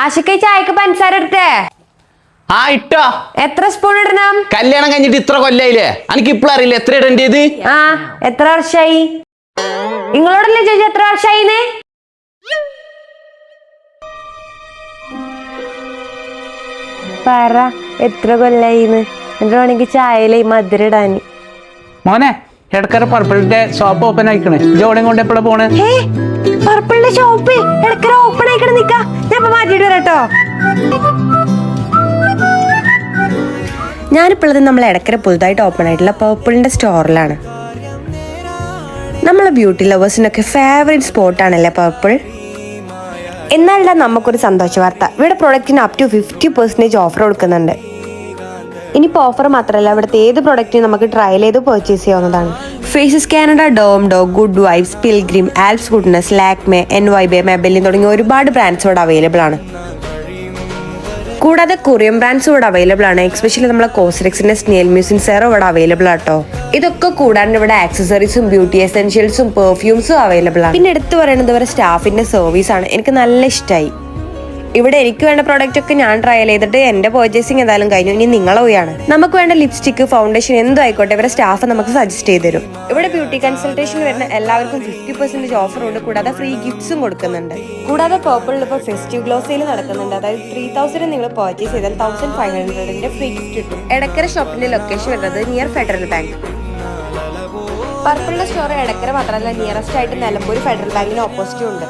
ആശിക്ക് ചായക്ക് പഞ്ചസാര ഇട്ടേ ആ ഇട്ടോ. എത്ര സ്പൂൺ ഇടണം? കല്യാണം കഴിഞ്ഞിട്ട് ഇത്ര കൊല്ലായില്ലേ? എനിക്ക് ഇപ്പോൾ അറിയില്ല എത്ര ഇടേണ്ടത് ആ എത്ര വർഷായി? നിങ്ങളോടല്ലേ ചോദിച്ചു എത്ര വർഷായിന്ന്? പറ എത്ര കൊല്ലായിന്ന്? എന്നിട്ട് വേണമെങ്കിൽ ചായയിലെ മധുര ഇടാന്. മോനെ ഇടക്കര പർപ്പിളിന്റെ ഷോപ്പ് ഓപ്പൺ ആയിക്കണേ. ജോളിയും കൊണ്ട് എപ്പോഴാ പോണേ? പർപ്പിളിന്റെ ഷോപ്പ് ഇടക്കര ഓപ്പൺ ആയിക്കണ നിക്ക. ഞാൻ ഇപ്പൊ മാറ്റിട്ട് വരാട്ടോ ഞാനിപ്പോഴത് നമ്മൾ ഇടക്കര പുതുതായിട്ട് ഓപ്പൺ ആയിട്ടുള്ള പർപ്പിളിന്റെ സ്റ്റോറിലാണ് നമ്മളെ ബ്യൂട്ടി ലവേഴ്സിനൊക്കെ ഫേവറേറ്റ് സ്പോട്ടാണല്ലേ പർപ്പിൾ എന്നാലും നമുക്കൊരു സന്തോഷ വാർത്ത. ഇവിടെ പ്രൊഡക്റ്റിന് up to fifty percentage offer കൊടുക്കുന്നുണ്ട്. ഇനിയിപ്പോൾ ഓഫർ മാത്രമല്ല ഇവിടുത്തെ ഏത് പ്രൊഡക്റ്റിനും നമുക്ക് ട്രയൽ ചെയ്ത് പർച്ചേസ് ചെയ്യാവുന്നതാണ്. ഫേസസ് കാനഡ ഡോം ഡോ good vibes Pilgrim ആൽസ് goodness Lakme N Y Bae Maybelline തുടങ്ങിയ ഒരുപാട് ബ്രാൻഡ്സ് ഇവിടെ അവൈലബിൾ ആണ്. കൂടാതെ കൊറിയൻ ബ്രാൻഡ്സ് ഇവിടെ അവൈലബിൾ ആണ്. എക്സ്പെഷ്യലി നമ്മളെ കോസ്റ്റെക്സിന്റെ സ്നേൽ മ്യൂസിൻ സെറോ ഇവിടെ അവൈലബിൾ ആട്ടോ ഇതൊക്കെ കൂടാണ്ട് ഇവിടെ ആക്സസറീസും ബ്യൂട്ടി എസെൻഷ്യൽസും പെർഫ്യൂംസും അവൈലബിൾ ആണ്. പിന്നെ എടുത്തു പറയുന്നത് ഇവരെ സ്റ്റാഫിന്റെ സർവീസ് ആണ്. എനിക്ക് നല്ല ഇഷ്ടമായി ഇവിടെ എനിക്ക് വേണ്ട പ്രോഡക്റ്റ് ഒക്കെ ഞാൻ ട്രയൽ ചെയ്തിട്ട് എന്റെ പർച്ചേസിംഗ് എന്തായാലും കഴിഞ്ഞു. ഇനി നിങ്ങളെ പോയാണ് നമുക്ക് വേണ്ട ലിപ്സ്റ്റിക് ഫൗണ്ടേഷൻ എന്തും ആയിക്കോട്ടെ ഇവരെ സ്റ്റാഫ് നമുക്ക് സജസ്റ്റ് ചെയ്ത് തരും. ഇവിടെ ബ്യൂട്ടി കൺസൾട്ടേഷൻ വരുന്ന എല്ലാവർക്കും ഫിഫ്റ്റി പെർസെന്റേജ് ഓഫർ ഉണ്ട്. കൂടാതെ ഫ്രീ ഗിഫ്റ്റ്സും കൊടുക്കുന്നുണ്ട്. കൂടാതെ പേർപ്പിളിൽ ഇപ്പോൾ ഫെസ്റ്റീവ് ഗ്ലോ സെയിൽ നടക്കുന്നുണ്ട്. അതായത് ത്രീ തൗസൻഡ് നിങ്ങൾ പർച്ചേസ് ചെയ്താൽ തൗസൻഡ് ഫൈവ് ഹൺഡ്രഡിന്റെ ഫ്രീ ഗിഫ്റ്റ് കിട്ടും. എടക്കര ഷോപ്പിന്റെ ലൊക്കേഷൻ വരുന്നത് നിയർ ഫെഡറൽ ബാങ്ക് പർപ്പിളിന്റെ സ്റ്റോർ എടക്കര മാത്രമല്ല നിയറസ്റ്റ് ആയിട്ട് നിലമ്പൂർ ഫെഡറൽ ബാങ്കിന് ഓപ്പോസിറ്റും ഉണ്ട്.